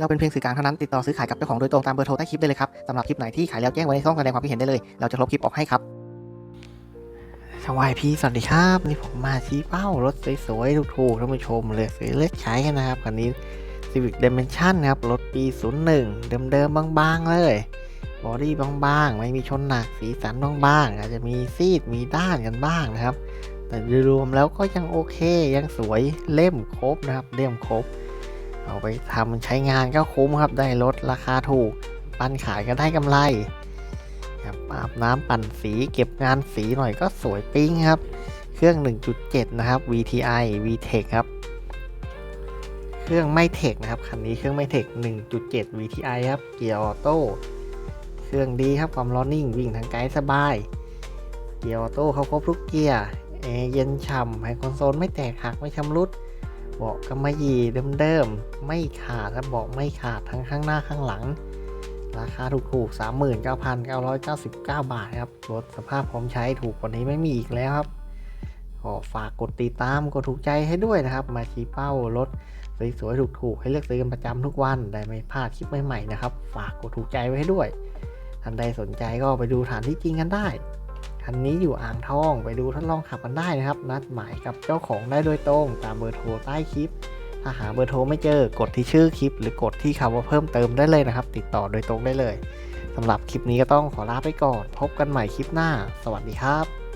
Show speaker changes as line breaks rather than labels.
เราเป็นเพียงสื่อกลางเท่านั้นติดต่อซื้อขายกับเจ้าของโดยตรงตามเบอร์โทรใต้คลิปได้เลยครับสำหรับคลิปไหนที่ขายแล้วแจ้งไว้ในช่องแสดงความคิดเห็นได้เลย เราจะลบคลิปออกให้ครับสวัสดีสวัสดีครับนี่ผมมาชี้เป้ารถสวยๆถูกๆท่านผู้ชมเลยซื้อเลือกใช้กันนะครับคันนี้ Civic Dimension ครับรถปี 01 เดิมๆบางๆเลยบอดี้บางๆ ไม่มีชนหนักสีสันบางๆอาจจะมีซีดมีด้านกันบ้างนะครับ แต่โดยรวมแล้วก็ยังโอเคยังสวยเล่มครบนะครับเล่มครบ เอาไปทำใช้งานก็คุ้มครับได้ลดราคาถูก ปั้นขายก็ได้กำไรครับอาบน้ำปั่นสีเก็บงานสีหน่อยก็สวยปิ้งครับ เครื่อง 1.7 นะครับ VTI VTEC ครับ เครื่องไม่เทคนะครับคันนี้เครื่องไม่เทค1.7 VTI ครับเกียร์ออโต้เครื่องดีครับความร้อนนิ่งวิ่งทางไกลสบาย เกียร์ออโต้เขาครบทุกเกียร์แอเย็นฉ่ำไฮคอนโซลไม่แตกหักไม่ชำรุด บาะกำมะหยี่เดิมๆ ไม่ขาดครับเบาะไม่ขาดทั้งข้างหน้าข้างหลัง ราคาถูกๆ 39,999 บาทครับรถสภาพพร้อมใช้ถูกกว่านี้ไม่มีอีกแล้วครับขอฝากกดติดตามกดถูกใจให้ด้วยนะครับ มาชี้เป้ารถสวยๆถูกๆให้เลือกซื้อกันประจำทุกวันได้ไม่พลาดคลิปใหม่ๆนะครับ ฝากกดถูกใจไว้ให้ด้วยท่านใดสนใจก็ไปดูฐานที่จริงกันได้ คันนี้อยู่อ่างทองไปดูทดลองขับกันได้นะครับ นัดหมายกับเจ้าของได้โดยตรง ตามเบอร์โทรใต้คลิป ถ้าหาเบอร์โทรไม่เจอกดที่ชื่อคลิป หรือกดที่คำว่าเพิ่มเติมได้เลยนะครับ ติดต่อโดยตรงได้เลยสำหรับคลิปนี้ก็ต้องขอลาไปก่อน พบกันใหม่คลิปหน้า สวัสดีครับ